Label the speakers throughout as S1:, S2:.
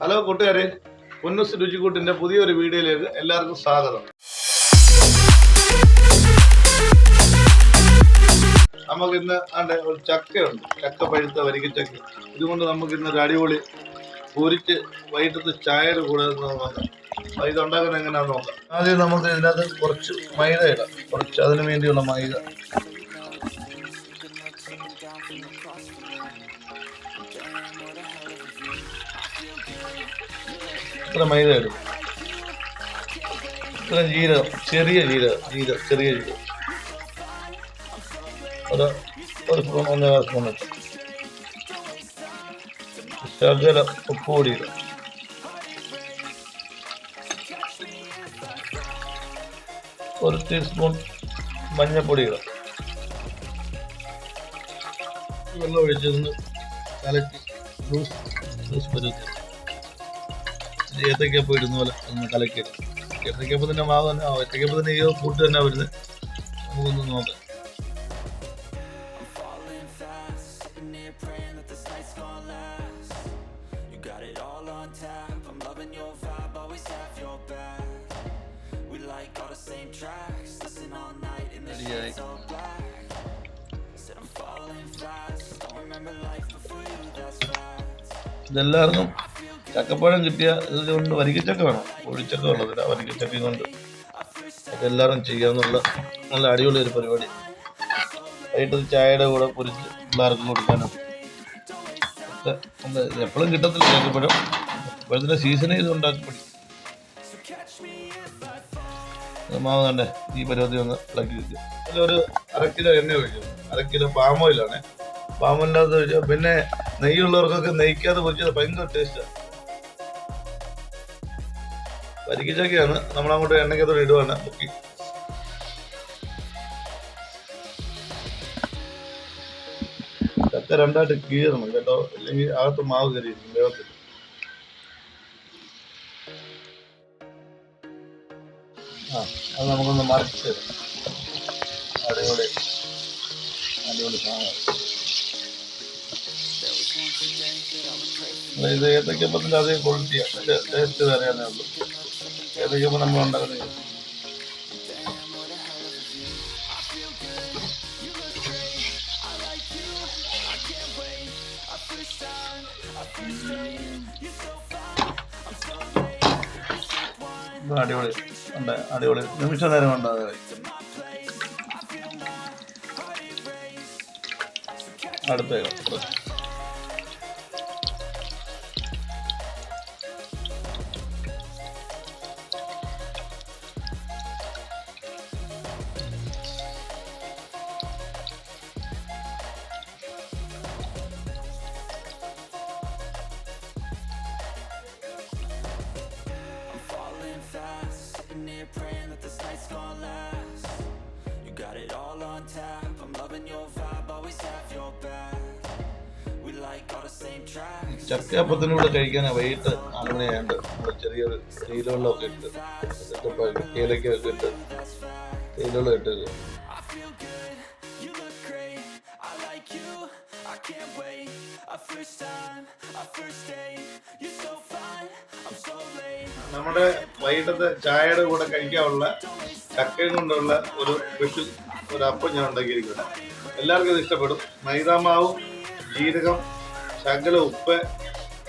S1: Hello കൂട്ടുകാരെ പൊന്നുസ് രുചിക്കൂട്ടിന്റെ പുതിയൊരു വീഡിയോയിലേക്ക് എല്ലാവർക്കും സ്വാഗതം. നമുക്ക് ഇന്ന് ആണ്ട് ഒരു ചക്കയുണ്ട്. ചക്ക പഴുത്ത വരിക്കച്ചക്ക ഇതുകൊണ്ട് നമുക്ക് ഇന്ന് ഒരു അടിപൊളി പൊരിച്ച് വൈകിട്ടത്തെ ചായയുടെ കൂടെ നോക്കാം. ഇത് ഉണ്ടാക്കുന്നത് എങ്ങനെയാണെന്ന് നോക്കാം. ആദ്യം നമുക്ക് ഇതിനകത്ത് കുറച്ച് മൈദ ഇടാം. കുറച്ച് അതിന് വേണ്ടിയുള്ള മൈദ. ഇത്ര മൈദ ഇടും. ഇത്ര ജീരകം ചെറിയ ജീരകം ജീരകം ചെറിയ ജീരകം. ഒരു ഒരു സ്പൂൺ ഒന്നര സ്പൂൺ ഇട്ട് ശകല ഉപ്പ് കൂടി ഇടും. ഒരു ടീസ്പൂൺ മഞ്ഞൾപ്പൊടി ഇടാം. വെള്ളം ഒഴിച്ചൊന്ന് കലക്കി ജ്യൂസ് ജ്യൂസ് പരുത്തി ഏത്തക്കപ്പം ഇടുന്ന പോലെ ഒന്ന് കലക്കിയിടും ഏത്തക്കപ്പം തന്നെ മാവ് തന്നെ ആ ഏത്തക്കപ്പം തന്നെ ഈ കൂട്ട് തന്നെ വരുന്നത് നമുക്കൊന്ന് നോക്കാം. ഇതെല്ലാവർക്കും ചക്കപ്പഴം കിട്ടിയ ഇത് കൊണ്ട് വരിക്കച്ചക്ക വേണം. ഒഴിച്ചക്ക ഉള്ളതില്ല വരിക്കച്ചക്ക കൊണ്ട്. അതെല്ലാവരും ചെയ്യാന്നുള്ള നല്ല അടിപൊളി ഒരു പരിപാടി. വൈകിട്ട് ചായയുടെ കൂടെ പൊരിച്ച് പിള്ളേർക്ക് കൊടുക്കാനും. ഒക്കെ ഉണ്ട്. എപ്പോഴും കിട്ടത്തില്ല ചക്കപ്പഴം. ഇപ്പോഴത്തെ സീസൺ ഇത് ഉണ്ടാക്കി മാവ് തന്നെ ഈ പരിപാടി ഒന്ന് ഇളക്കി വെക്കുക അതിലൊരു അര കിലോ എണ്ണ ഒഴിക്കും. അര കിലോ പാമോയിലാണ് പാമോയിലിന്റെ അകത്ത് ഒഴിച്ചാൽ പിന്നെ നെയ്യുള്ളവർക്കൊക്കെ നെയ്ക്കാതെ പൊരിച്ചത് ഭയങ്കര ടേസ്റ്റാണ് പരിക്കിച്ചൊക്കെയാണ്. നമ്മളങ്ങോട്ട് എണ്ണയ്ക്കത്തോടെ ഇടുവാണ് മുക്കി. ചക്ക രണ്ടായിട്ട് കീറണം കേട്ടോ. അല്ലെങ്കിൽ അകത്ത് മാവ് കയറിയിരിക്കും വേഗത്തിൽ. ആ അത് നമുക്കൊന്ന് മറിച്ച് അടിപൊളി. അടിപൊളി സാധനം. ഇത് ഏത്തക്കപ്പത്തിന്റെ അതേ ക്വാളിറ്റിയാണ് ടേസ്റ്റ് വേറെയാണേ ഉള്ളൂ ഏത്തക്കപ്പം നമ്മൾ ഉണ്ടാകുന്നത് അടിപൊളി. ഉണ്ട് അടിപൊളി. നിമിഷ നേരം ഉണ്ട് അത്. കഴിക്കും
S2: here praying that this night's gonna last. You got it all on tap. I'm loving your vibe, always have your back. We like all the same tracks.
S1: ചക്കയപ്പത്തിനും കൂടെ കഴിക്കാൻ വൈകിട്ട് നാല് മണിയാണ്ട് നമ്മൾ ചെറിയൊരു തേയിലവെള്ളമൊക്കെ ഇട്ട് സെറ്റപ്പാക്കി ഏലക്കൊക്കെ ഇട്ട് തേയിലവെള്ളം ഇട്ട്.
S2: A first time, a first date. You're so fine.
S1: നമ്മുടെ വൈകിട്ടത്തെ ചായയുടെ കൂടെ കഴിക്കാനുള്ള ചക്കയും കൊണ്ടുള്ള ഒരു സ്പെഷ്യൽ ഒരു അപ്പം ഞാൻ ഉണ്ടാക്കിയിരിക്കുന്നത് എല്ലാവർക്കും ഇത് ഇഷ്ടപ്പെടും. മൈദാമാവും ജീരകം ശകല ഉപ്പ്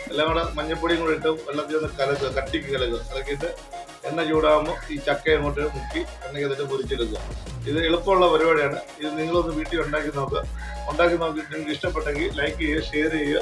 S1: എല്ലാം കൂടെ മഞ്ഞപ്പൊടിയും കൂടെ ഇട്ട് വെള്ളത്തിൽ ഒന്ന് കലക്കുക കട്ടിക്ക് കലക്കുക. കലക്കിയിട്ട് എണ്ണ ചൂടാകുമ്പോൾ ഈ ചക്ക അങ്ങോട്ട് മുക്കി എണ്ണയ്ക്ക് എന്നിട്ട് പൊരിച്ചെടുക്കുക. ഇത് എളുപ്പമുള്ള പരിപാടിയാണ്. ഇത് നിങ്ങളൊന്ന് വീട്ടിൽ ഉണ്ടാക്കി നോക്കുക. ഉണ്ടാക്കി നോക്കിയിട്ട് നിങ്ങൾക്ക് ഇഷ്ടപ്പെട്ടെങ്കിൽ ലൈക്ക് ചെയ്യുക ഷെയർ ചെയ്യുക.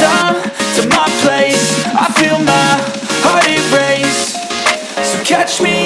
S2: touch me.